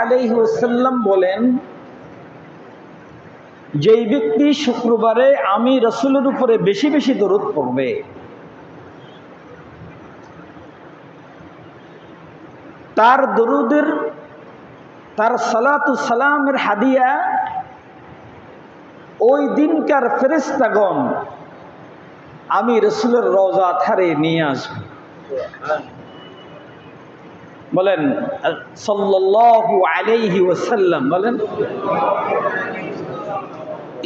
আলাইহি ওয়াসাল্লাম বলেন, যেই ব্যক্তি শুক্রবারে আমি রসুলের উপরে বেশি বেশি দরুদ পড়বে, তার দরুদের, তার সালাতু সালামের হাদিয়া ওই দিনকার ফেরেস্তাগণ আমি রসুলের রওজা ধারে নিয়ে আসব। বলেন ওয়াসাল্লাম বলেন,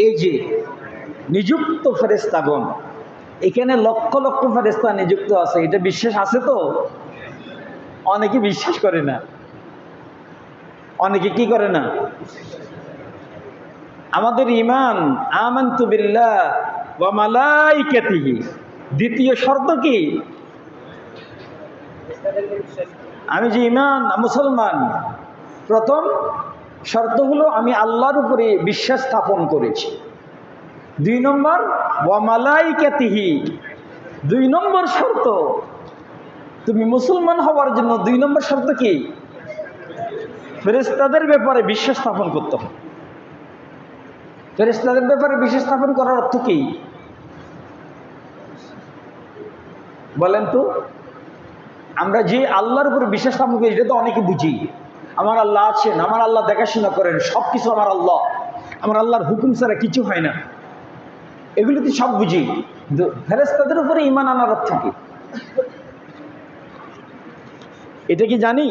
এই যে নিযুক্ত ফেরেস্তাগণ এখানে লক্ষ লক্ষ ফেরেস্তা নিযুক্ত আছে, এটা বিশ্বাস আছে তো? অনেকে বিশ্বাস করে না। অনেকে কি করে না? আমাদের ইমান আমান্তু দ্বিতীয় শর্ত কি? আমি যে ইমান মুসলমান, প্রথম শর্ত হলো আমি আল্লাহর উপরে বিশ্বাস স্থাপন করেছি। দুই নম্বর ওয়ামালাইকাতিহি দুই নম্বর শর্ত, তুমি মুসলমান হওয়ার জন্য দুই নম্বর শর্ত কি? ফেরেস্তাদের ব্যাপারে বিশ্বাস স্থাপন করতে হবে। ফেরেস্তাদের ব্যাপারে বিশ্বাস স্থাপন করার অর্থ কি? বলেন তো। আমরা যে আল্লাহর উপরে বিশ্বাস স্থাপন করি, এটা তো অনেকে বুঝি। আমার আল্লাহ আছেন, আমার আল্লাহ দেখাশোনা করেন সব কিছু আমার আল্লাহ। আমার আল্লাহর হুকুম ছাড়া কিছু হয় না। এগুলো তো সব বুঝি। কিন্তু ফেরেস্তাদের উপরে ইমান আনার অর্থ কি? এটা কি জানি?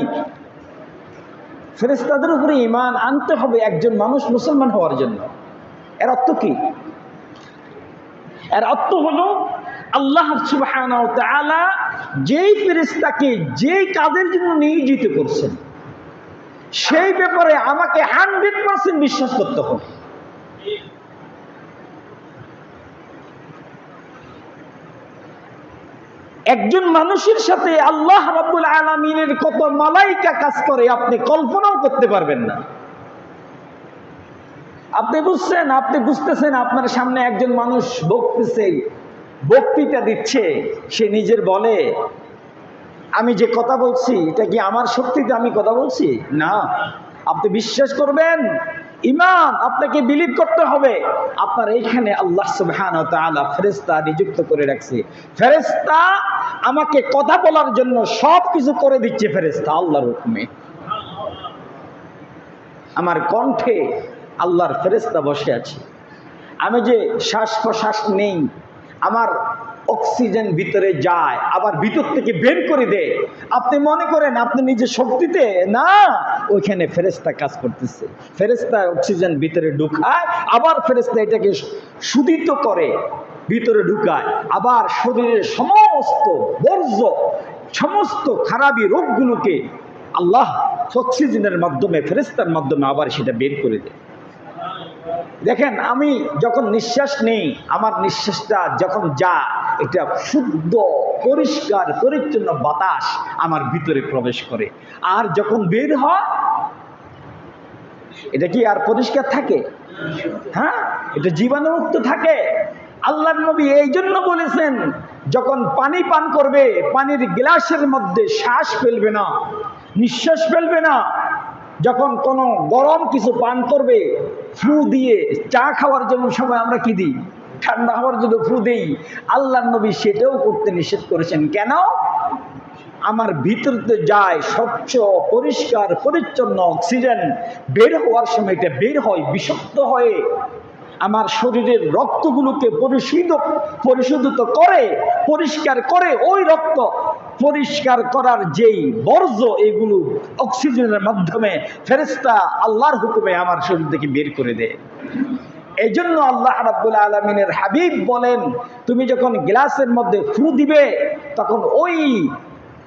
ফেরেস্তাদের উপরে ইমান আনতে হবে একজন মানুষ মুসলমান হওয়ার জন্য। এর অর্থ কি? এর অর্থ হলো আল্লাহ তাআলা যেই ফেরেশতাকে যেই কাজের জন্য নিয়োজিত করছেন, সেই ব্যাপারে আমাকে হান্ড্রেড পার্সেন্ট বিশ্বাস করতে হবে। একজন মানুষের সাথে আল্লাহ রাব্বুল আলামিনের কত মালাইকা কাজ করে, আপনি কল্পনাও করতে পারবেন না। আপনি বুঝছেন, আপনি বুঝতেছেন, আপনার সামনে একজন মানুষ বকতেছে বক্তৃতা দিচ্ছে সে নিজের বলে, আমি যে কথা বলছি, এটা কি আমার শক্তিতে আমি কথা বলছি? না। আপনি বিশ্বাস করবেন? ইমান আপনাকে বিলিভ করতে হবে। আপনার এইখানে আল্লাহ ফেরেস্তা নিযুক্ত করে রাখছে। ফেরেস্তা আমাকে কথা বলার জন্য সব কিছু করে দিচ্ছে ফেরেস্তা আল্লাহর হুকুমে। আমার কণ্ঠে আল্লাহর ফেরেস্তা বসে আছে। আমি যে শ্বাস প্রশ্বাস নেই আমার অক্সিজেন ভিতরে যায়, আবার ভিতর থেকে বের করে দেয়। আপনি মনে করেন আপনি নিজের শক্তিতে? না, ওইখানে ফেরেস্তা কাজ করতেছে। ফেরেস্তা অক্সিজেন ভিতরে ঢুকায়, আবার ফেরেস্তা এটাকে সুদিত করে, ভিতরে ঢুকায়। আবার শরীরের সমস্ত বর্জ্য, সমস্ত খারাপি রোগগুলোকে আল্লাহ অক্সিজেনের মাধ্যমে ফেরেস্তার মাধ্যমে আবার সেটা বের করে দেয়। দেখেন, আমি যখন নিঃশ্বাস নেই, আমার নিঃশ্বাসটা যখন যা, এটা শুদ্ধ, পরিষ্কার, পরিচ্ছন্ন বাতাস আমার ভিতরে প্রবেশ করে। আর যখন বের হয়, এটা কি আর পরিষ্কার থাকে? হ্যাঁ? এটা জীবাণুমুক্ত থাকে। আল্লাহ নবী এই জন্য বলেছেন, যখন পানি পান করবে, পানির গ্লাসের মধ্যে শ্বাস ফেলবে না, নিঃশ্বাস ফেলবে না যখন কোনো গরম কিছু পান করবে ফ্লু দিয়ে চা খাওয়ার জন্য সময় আমরা কি দিই? ঠান্ডা হওয়ার জন্য ফ্লু দেই আল্লাহ নবী সেটাও করতে নিষেধ করেছেন। কেন? আমার ভিতরতে যায় স্বচ্ছ, পরিষ্কার, পরিচ্ছন্ন অক্সিজেন বের হওয়ার সময় এটা বের হয়, বিষাক্ত হয়ে আমার শরীরের রক্তগুলোকে পরিশোধ, পরিশোধিত করে, পরিষ্কার করে ওই রক্ত পরিষ্কার করার যেই বর্জ্য, এগুলো অক্সিজেনের মাধ্যমে ফেরেস্তা আল্লাহর হুকুমে আমার শরীর থেকে বের করে দেয়। এই জন্য আল্লাহ রাব্বুল আলমিনের হাবিব বলেন, তুমি যখন গ্লাসের মধ্যে ফু দিবে, তখন ওই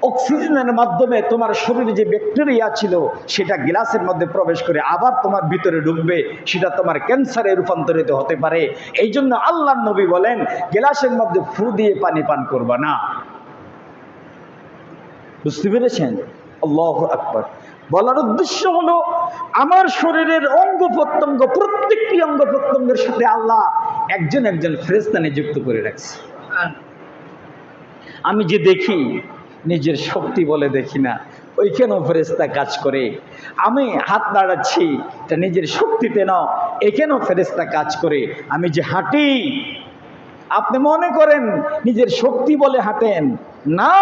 অক্সিজেনের মাধ্যমে তোমার শরীরে যে ব্যাকটেরিয়া ছিল, সেটা গ্লাসের মধ্যে প্রবেশ করে আবার তোমার ভিতরে ঢুকবে, সেটা তোমার ক্যান্সারে রূপান্তরিত হতে পারে। এই জন্য আল্লাহ নবী বলেন, গ্লাসের মধ্যে ফু দিয়ে পানি পান করবা না। বুঝতে পেরেছেন? আল্লাহ আকবর। বলার উদ্দেশ্য হলো, আমার শরীরের অঙ্গ প্রত্যঙ্গ, প্রত্যেকটি অঙ্গ প্রত্যঙ্গের সাথে আল্লাহ একজন একজন ফেরেস্তা নিযুক্ত করে রাখছে। আমি যে দেখি, নিজের শক্তি বলে দেখি না, ওইখানেও ফেরেস্তা কাজ করে। আমি হাত দাঁড়াচ্ছি এটা নিজের শক্তিতে না এখানেও ফেরেস্তা কাজ করে। আমি যে হাঁটি, আপনি মনে করেন, নিজের শক্তি বলে হাঁটেন না,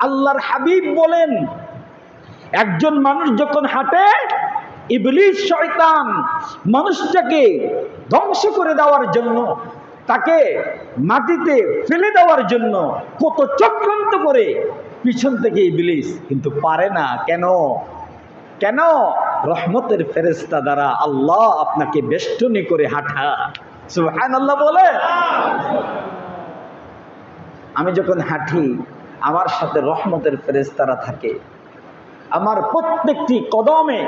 আল্লাহর হাবিব বলেন, একজন মানুষ যখন হাঁটে, ইবলিস শয়তান মানুষটাকে ধ্বংস করে দেওয়ার জন্য, তাকে মাটিতে ফেলে দেওয়ার জন্য কত চক্রান্ত করে পিছন থেকে ইবলিস, কিন্তু পারে না। কেন? কেন? রহমতের ফেরেস্তা দ্বারা আল্লাহ আপনাকে বেষ্টনী করে হাঁটা। সুহান আল্লাহ বলে। আমি যখন হাঁটি, আমার সাথে রহমতের ফেরেস্তারা থাকে। আমার প্রত্যেকটি কদমে,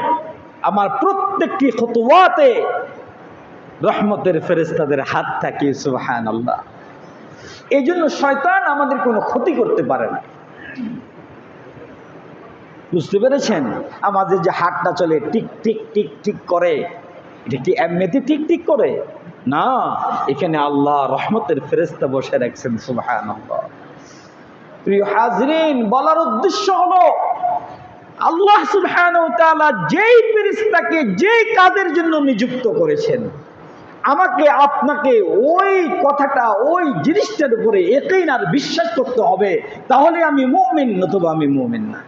আমার প্রত্যেকটি খতুয়াতে রহমতের ফেরেস্তাদের হাত থাকে সুহান আল্লাহ এই জন্য শয়তান আমাদের কোনো ক্ষতি করতে পারে না। বুঝতে পেরেছেন? আমাদের যে হাতটা চলে, টিক টিক টিক টিক করে, এটা কি এমনিতে টিক টিক করে? না, এখানে আল্লাহ রহমতের ফেরেস্তা বসে রাখছেন সুবাহান প্রিয় হাজরিন, বলার উদ্দেশ্য হলো, আল্লাহ তাআলা যেই ফেরেশতাকে যেই কাজের জন্য নিযুক্ত করেছেন, আমাকে, আপনাকে ওই কথাটা, ওই জিনিসটার উপরে একই আর বিশ্বাস করতে হবে, তাহলে আমি মুমিন, নতুবা আমি মুমিন না।